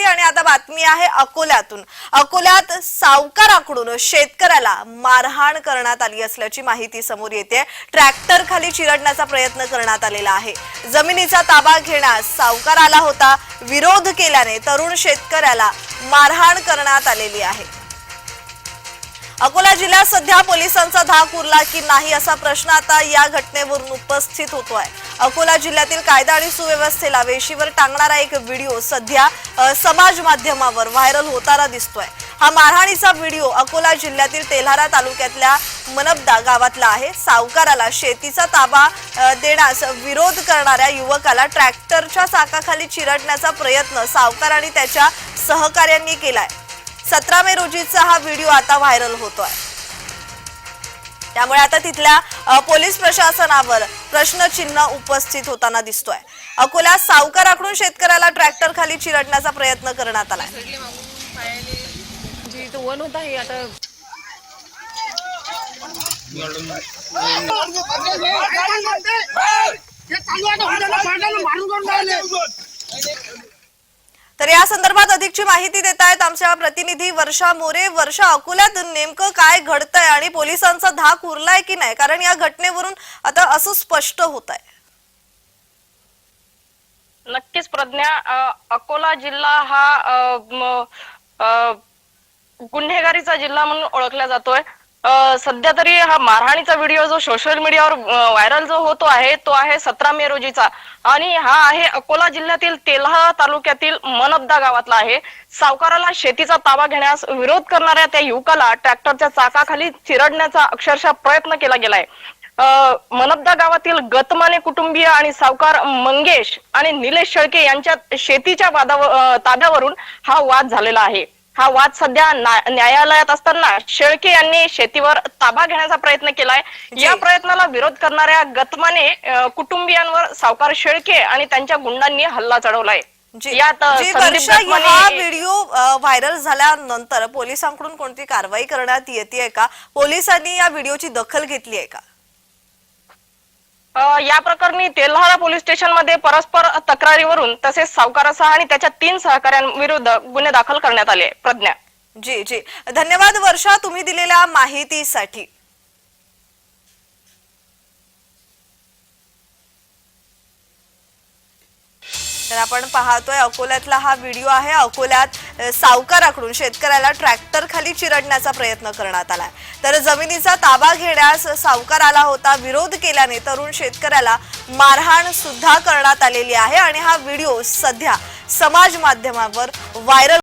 आणि आता बातमी आहे अकोल्यातून. अकोल्यात सावकाराकडून शेतकऱ्याला मारहाण करण्यात आली असल्याची माहिती समोर येते. ट्रॅक्टर खाली चिरडण्याचा प्रयत्न करण्यात आलेला आहे. जमिनीचा ताबा घेण्यास सावकार आला होता. विरोध केल्याने तरुण शेतकऱ्याला मारहाण करण्यात आलेली आहे. अकोला जिल्ह्यात सध्या पोलिसांचा धाक उरला की नाही असा प्रश्न आता या घटनेवरून उपस्थित होतो आहे अकोला जिल्ह्यातील कायदा आणि सुव्यवस्थेला वेशीवर टांगणारा एक व्हिडिओ सध्या समाज माध्यमावर व्हायरल होताना दिसतोय. हा मारहाणीचा व्हिडिओ अकोला जिल्ह्यातील तेल्हारा तालुक्यातल्या मनबदा गावातला आहे. सावकाराला शेतीचा ताबा देण्यास विरोध करणाऱ्या युवकाला ट्रॅक्टरच्या चाकाखाली चिरडण्याचा प्रयत्न सावकार आणि त्याच्या सहकाऱ्यांनी केलाय. सतरा मे रोजीचा हा व्हिडिओ आता व्हायरल होतोय त्यामुळे आता तिथल्या पोलीस प्रशासनावर प्रश्नचिन्ह उपस्थित होताना दिसतोय अकोल्यात सावकाराकडून शेतकऱ्याला ट्रॅक्टर खाली चिरडण्याचा प्रयत्न करण्यात आलाय वन होता हे आता तर या संदर्भात अधिकची माहिती देत आहेत आमच्या प्रतिनिधी वर्षा मोरे. वर्षा अकोल्यात नेमकं काय घडतंय आणि पोलिसांचा धाक उरलाय की नाही? कारण या घटनेवरून आता असं स्पष्ट होत आहे नक्कीच प्रज्ञा. अकोला जिल्हा हा गुन्हेगारीचा जिल्हा म्हणून ओळखला जातोय. सध्या तरी हा मारहाणीचा व्हिडिओ जो सोशल मीडियावर व्हायरल जो होतो आहे तो आहे सतरा मे रोजीचा. आणि हा आहे अकोला जिल्ह्यातील तेल्हा तालुक्यातील मनबदा गावातला आहे. सावकाराला शेतीचा ताबा घेण्यास विरोध करणाऱ्या त्या युवकाला ट्रॅक्टरच्या चाकाखाली चिरडण्याचा अक्षरशः प्रयत्न केला गेलाय. अ, मनबदा गावातील गतमाने कुटुंबीय आणि सावकार मंगेश आणि निलेश शेळके यांच्यात शेतीच्या वादावर ताब्यावरून हा वाद झालेला आहे. हा वाद सध्या न्यायालयात असताना शेळके यांनी शेतीवर ताबा घेण्याचा प्रयत्न केलाय. या प्रयत्नाला विरोध करणाऱ्या गतमाने कुटुंबियांवर सावकार शेळके आणि त्यांच्या गुंडांनी हल्ला चढवलाय. यात हा व्हिडिओ व्हायरल झाल्यानंतर पोलिसांकडून कोणती कारवाई करण्यात येते का? पोलिसांनी या व्हिडिओची दखल घेतली आहे का? या प्रकरणी तेल्हारा पोलीस स्टेशनमध्ये परस्पर तक्रारीवरून तसेच सावकारासह आणि त्याच्या तीन सहकाऱ्यांविरुद्ध गुन्हे दाखल करण्यात आले प्रज्ञा. जी जी. धन्यवाद वर्षा तुम्ही दिलेल्या माहितीसाठी. तर आपण पाहतोय अकोल्यातला हा व्हिडिओ आहे. अकोल्यात सावकाराकडून शेतकऱ्याला ट्रॅक्टर खाली चिरडण्याचा प्रयत्न करण्यात आलाय. तर जमिनीचा ताबा घेण्यास सावकार आला होता. विरोध केल्याने तरुण शेतकऱ्याला मारहाण सुद्धा करण्यात आलेली आहे. आणि हा व्हिडिओ सध्या समाज माध्यमावर व्हायरल